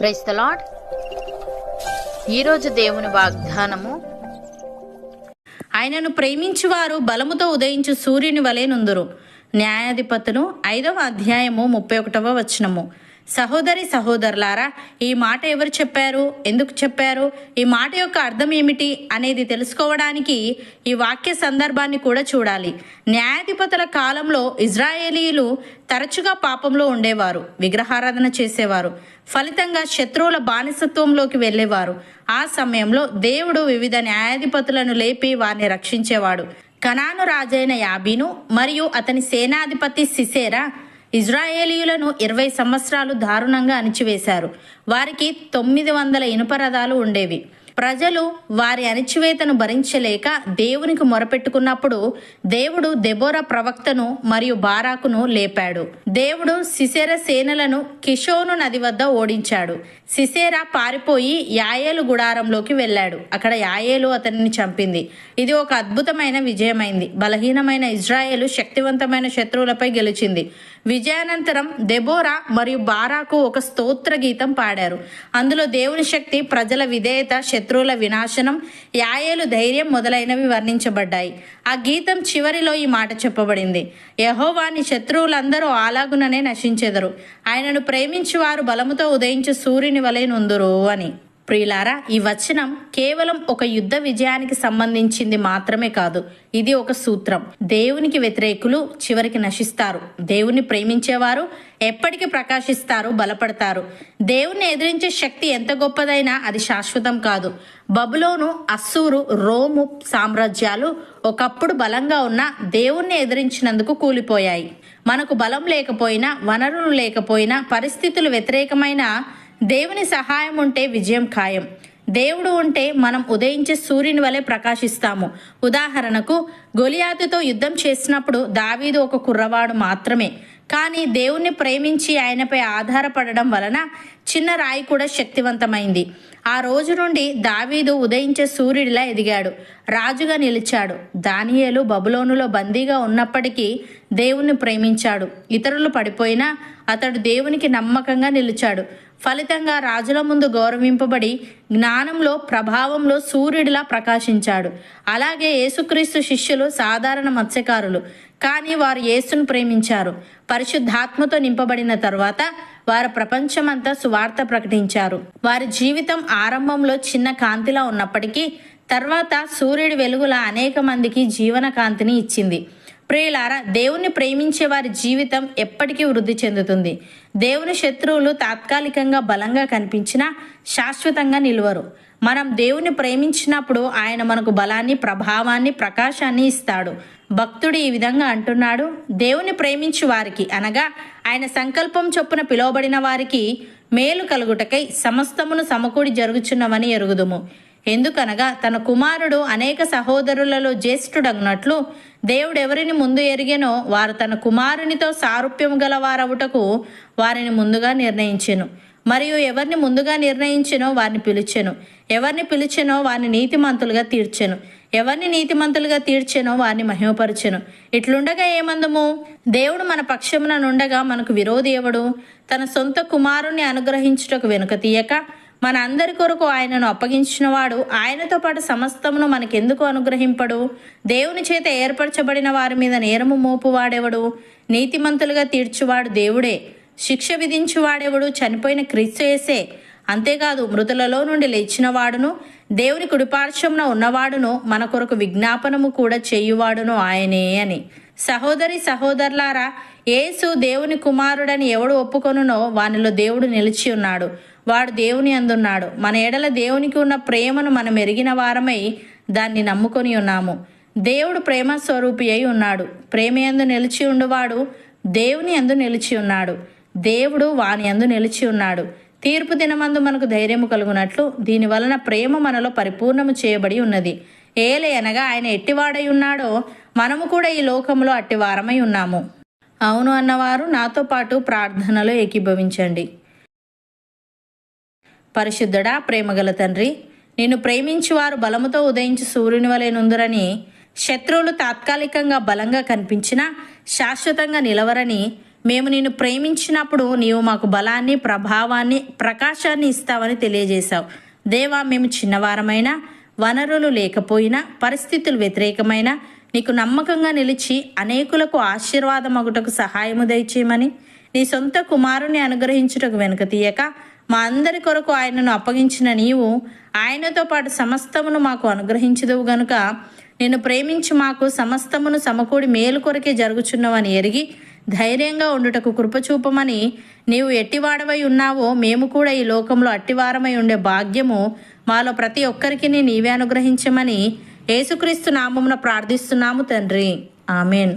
Price the lord ఈరోజు దేవుని వాగ్దానము. ఆయనను ప్రేమించువారు బలముతో ఉదయించు సూర్యుని వలె నుందురు. న్యాయాధిపతులు ఐదవ అధ్యాయము ముప్పై ఒకటవ వచనము. సహోదరి సహోదరులారా ఈ మాట ఎవరు చెప్పారు? ఎందుకు చెప్పారు? ఈ మాట యొక్క అర్థం ఏమిటి అనేది తెలుసుకోవడానికి ఈ వాక్య సందర్భాన్ని కూడా చూడాలి. న్యాయాధిపతుల కాలంలో ఇజ్రాయేలీలు తరచుగా పాపంలో ఉండేవారు విగ్రహారాధన చేసేవారు ఫలితంగా శత్రువుల బానిసత్వంలోకి వెళ్ళేవారు. ఆ సమయంలో దేవుడు వివిధ న్యాయాధిపతులను లేపి వారిని రక్షించేవాడు. కనాను రాజైన యాబీను మరియు అతని సేనాధిపతి సిసేరా ఇజ్రాయేలీయులను ఇరవై సంవత్సరాలు దారుణంగా అణిచివేశారు. వారికి తొమ్మిది వందల ఇనుప రథాలు ఉండేవి. ప్రజలు వారి అణిచివేతను భరించలేక దేవునికి మొరపెట్టుకున్నప్పుడు దేవుడు దెబోరా ప్రవక్తను మరియు బారాకును లేపాడు. దేవుడు సిసేర సేనలను కిషోను నది వద్ద ఓడించాడు. సిసేరా పారిపోయి యాయేలు గుడారంలోకి వెళ్ళాడు. అక్కడ యాయేలు అతనిని చంపింది. ఇది ఒక అద్భుతమైన విజయమైంది. బలహీనమైన ఇజ్రాయేలు శక్తివంతమైన శత్రువులపై గెలిచింది. విజయానంతరం దెబోరా మరియు బారాకు ఒక స్తోత్ర గీతం పాడారు. అందులో దేవుని శక్తి ప్రజల విధేయత శత్రువుల వినాశనం యాయేలు ధైర్యం మొదలైనవి వర్ణించబడ్డాయి. ఆ గీతం చివరిలో ఈ మాట చెప్పబడింది. యహోవాని శత్రువులందరూ అలాగుననే నశించెదరు. ఆయనను ప్రేమించి వారు బలముతో ఉదయించే సూర్యుని వలె నుందురు అని. ప్రియులారా ఈ వచనం కేవలం ఒక యుద్ధ విజయానికి సంబంధించింది మాత్రమే కాదు. ఇది ఒక సూత్రం. దేవునికి వ్యతిరేకులు చివరికి నశిస్తారు. దేవుని ప్రేమించేవారు ఎప్పటికీ ప్రకాశిస్తారు బలపడతారు. దేవుని ఎదిరించే శక్తి ఎంత గొప్పదైనా అది శాశ్వతం కాదు. బబులోను అస్సూరు రోము సామ్రాజ్యాలు ఒకప్పుడు బలంగా ఉన్న దేవుణ్ణి ఎదిరించినందుకు కూలిపోయాయి. మనకు బలం లేకపోయినా వనరులు లేకపోయినా పరిస్థితులు వ్యతిరేకమైన దేవుని సహాయం ఉంటే విజయం ఖాయం. దేవుడు ఉంటే మనం ఉదయించే సూర్యుని వలె ప్రకాశిస్తాము. ఉదాహరణకు గొలియాతుతో యుద్ధం చేసినప్పుడు దావీదు ఒక కుర్రవాడు మాత్రమే. కానీ దేవుణ్ణి ప్రేమించి ఆయనపై ఆధారపడడం వలన చిన్న రాయి కూడా శక్తివంతమైంది. ఆ రోజు నుండి దావీదు ఉదయించే సూర్యుడిలా ఎదిగాడు. రాజుగా నిలిచాడు. దానియేలు బబులోనులో బందీగా ఉన్నప్పటికీ దేవుణ్ణి ప్రేమించాడు. ఇతరులు పడిపోయినా అతడు దేవునికి నమ్మకంగా నిలిచాడు. ఫలితంగా రాజుల ముందు గౌరవింపబడి జ్ఞానంలో ప్రభావంలో సూర్యుడిలా ప్రకాశించాడు. అలాగే యేసుక్రీస్తు శిష్యులు సాధారణ మత్స్యకారులు. కానీ వారు యేసును ప్రేమించారు. పరిశుద్ధాత్మతో నింపబడిన తర్వాత వారు ప్రపంచమంతా సువార్త ప్రకటించారు. వారి జీవితం ఆరంభంలో చిన్న కాంతిలా ఉన్నప్పటికీ తర్వాత సూర్యుడి వెలుగుల అనేక మందికి జీవన కాంతిని ఇచ్చింది. ప్రియులారా దేవుణ్ణి ప్రేమించే వారి జీవితం ఎప్పటికీ వృద్ధి చెందుతుంది. దేవుని శత్రువులు తాత్కాలికంగా బలంగా కనిపించినా శాశ్వతంగా నిలువరు. మనం దేవుని ప్రేమించినప్పుడు ఆయన మనకు బలాన్ని ప్రభావాన్ని ప్రకాశాన్ని ఇస్తాడు. భక్తుడు ఈ విధంగా అంటున్నాడు దేవుని ప్రేమించు వారికి అనగా ఆయన సంకల్పం చొప్పున పిలువబడిన వారికి మేలు కలుగుటకై సమస్తమును సమకూడి జరుగుచున్నవని ఎరుగుదుము. ఎందుకనగా తన కుమారుడు అనేక సహోదరులలో జ్యేష్ఠుడగినట్లు దేవుడు ఎవరిని ముందు ఎరిగెనో వారు తన కుమారునితో సారూప్యము గల వారవుటకు వారిని ముందుగా నిర్ణయించెను. మరియు ఎవరిని ముందుగా నిర్ణయించెనో వారిని పిలిచెను. ఎవరిని పిలిచెనో వారిని నీతిమంతులుగా తీర్చెను. ఎవరిని నీతిమంతులుగా తీర్చెనో వారిని మహిమపరచెను. ఇట్లుండగా ఏమందము? దేవుడు మన పక్షమున నుండగా మనకు విరోధి ఎవడు? తన సొంత కుమారుణ్ణి అనుగ్రహించుటకు వెనుక తీయక మన అందరి కొరకు ఆయనను అప్పగించినవాడు ఆయనతో పాటు సమస్తమును మనకెందుకు అనుగ్రహింపడు? దేవుని చేత ఏర్పరచబడిన వారి మీద నేరము మోపువాడెవడు? నీతిమంతులుగా తీర్చువాడు దేవుడే. శిక్ష విధించువాడెవడు? చనిపోయిన క్రీస్తుయేసే అంతేకాదు మృతులలో నుండి లేచిన వాడును దేవుని కుడిపార్శ్వంన ఉన్నవాడును మన కొరకు విజ్ఞాపనము కూడా చేయువాడును ఆయనే అని. సహోదరి సహోదరులారా యేసు దేవుని కుమారుడని ఎవడు ఒప్పుకొనునో వానిలో దేవుడు నిలిచి ఉన్నాడు. వాడు దేవుని అందున్నాడు. మన ఎడల దేవునికి ఉన్న ప్రేమను మనం ఎరిగిన వారమై దాన్ని నమ్ముకొని ఉన్నాము. దేవుడు ప్రేమ స్వరూపి అయి ఉన్నాడు. ప్రేమ యందు నిలిచి ఉండువాడు దేవుని అందు నిలిచి ఉన్నాడు. దేవుడు వాని అందు నిలిచి ఉన్నాడు. తీర్పు దినమందు మనకు ధైర్యము కలుగునట్లు దీని వలన ప్రేమ మనలో పరిపూర్ణము చేయబడి ఉన్నది. ఏలే అనగా ఆయన ఎట్టివాడై ఉన్నాడో మనము కూడా ఈ లోకంలో అట్టివారమై ఉన్నాము. అవును అన్నవారు నాతో పాటు ప్రార్థనలో ఏకీభవించండి. పరిశుద్ధుడా ప్రేమగల తండ్రి నిన్ను ప్రేమించి వారు బలముతో ఉదయించి సూర్యుని వలె నుందురని శత్రువులు తాత్కాలికంగా బలంగా కనిపించినా శాశ్వతంగా నిలవరని మేము నిన్ను ప్రేమించినప్పుడు నీవు మాకు బలాన్ని ప్రభావాన్ని ప్రకాశాన్ని ఇస్తావని తెలియజేశావు. దేవా మేము చిన్నవారమైనా వనరులు లేకపోయినా పరిస్థితులు వ్యతిరేకమైనా నీకు నమ్మకంగా నిలిచి అనేకులకు ఆశీర్వాదమగుటకు సహాయము దయచేయమని నీ సొంత కుమారుని అనుగ్రహించుటకు వెనుక తీయక మా అందరి కొరకు ఆయనను అప్పగించిన నీవు ఆయనతో పాటు సమస్తమును మాకు అనుగ్రహించదువు గనుక. నిన్ను ప్రేమించి మాకు సమస్తమును సమకూడి మేలు కొరకే జరుగుచున్నవని ఎరిగి ధైర్యంగా ఉండుటకు కృపచూపమని నీవు ఎట్టివాడవై ఉన్నావో మేము కూడా ఈ లోకంలో అట్టివారమై ఉండే భాగ్యము మాలో ప్రతి ఒక్కరికి నీవే అనుగ్రహించమని యేసుక్రీస్తు నామమున ప్రార్థిస్తున్నాము తండ్రి. ఆమెన్.